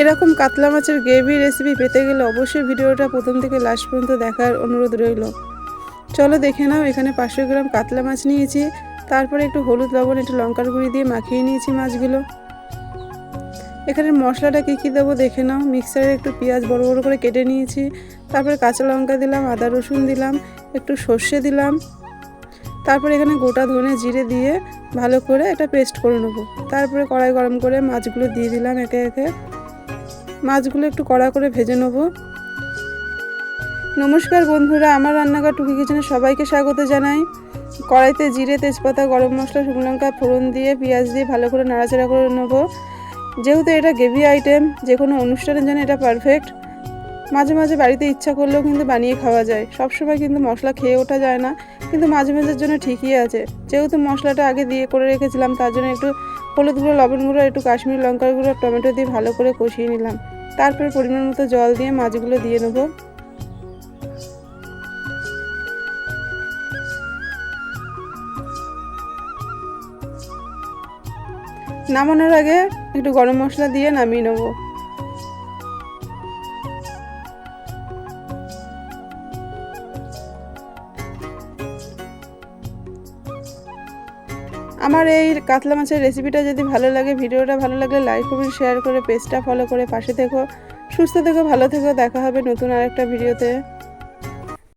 এরকম কাতলা মাছের গ্রেভি রেসিপি পেতে গেলে অবশ্যই ভিডিওটা প্রথম থেকে লাস্ট পর্যন্ত দেখার অনুরোধ রইল। চলো দেখে নাও, এখানে পাঁচশো গ্রাম কাতলা মাছ নিয়েছি। তারপরে একটু হলুদ, লবণ, একটু লঙ্কার গুঁড়ি দিয়ে মাখিয়ে নিয়েছি মাছগুলো। এখানে মশলাটা কী কী দেবো দেখে নাও। মিক্সারে একটু পেঁয়াজ বড় বড় করে কেটে নিয়েছি। তারপরে কাঁচা লঙ্কা দিলাম, আদা, রসুন দিলাম, একটু সর্ষে দিলাম। তারপরে এখানে গোটা ধনে জিরে দিয়ে ভালো করে এটা পেস্ট করে নেব। তারপরে কড়াই গরম করে মাছগুলো দিয়ে দিলাম একে একে। মাছগুলো একটু কড়া করে ভেজে নেব। নমস্কার বন্ধুরা, আমার রান্নাঘর টুকি কিচেনে সবাইকে স্বাগত জানাই। কড়াইতে জিরে, তেজপাতা, গরম মশলা, শুকনো লঙ্কা, ফোড়ন দিয়ে, পেঁয়াজ দিয়ে ভালো করে নাড়াচাড়া করে নেব। যেহেতু এটা গ্রেভি আইটেম যে কোনো অনুষ্ঠানের জন্য এটা পারফেক্ট মাঝে মাঝে বাড়িতে ইচ্ছা করলেও কিন্তু বানিয়ে খাওয়া যায়। সবসময় কিন্তু মশলা খেয়ে ওঠা যায় না, কিন্তু মাঝে মাঝের জন্য ঠিকই আছে। যেহেতু মশলাটা আগে দিয়ে করে রেখেছিলাম, তার জন্য একটু হলুদ গুঁড়ো, লবণ গুঁড়ো, একটু কাশ্মীরি লঙ্কার গুঁড়ো টমেটো দিয়ে ভালো করে কষিয়ে নিলাম। তারপরে পরিমাণ মতো জল দিয়ে মাছগুলো দিয়ে নেব। নামানোর আগে একটু গরম মশলা দিয়ে নামিয়ে নেব। আমার এই কাতলা মাছের রেসিপিটা যদি ভালো লাগে, ভিডিওটা ভালো লাগলে লাইক কমেন্ট শেয়ার করে পেজটা ফলো করে পাশে থেকো। সুস্থ থেকো, ভালো থেকো, দেখা হবে নতুন আরেকটা ভিডিওতে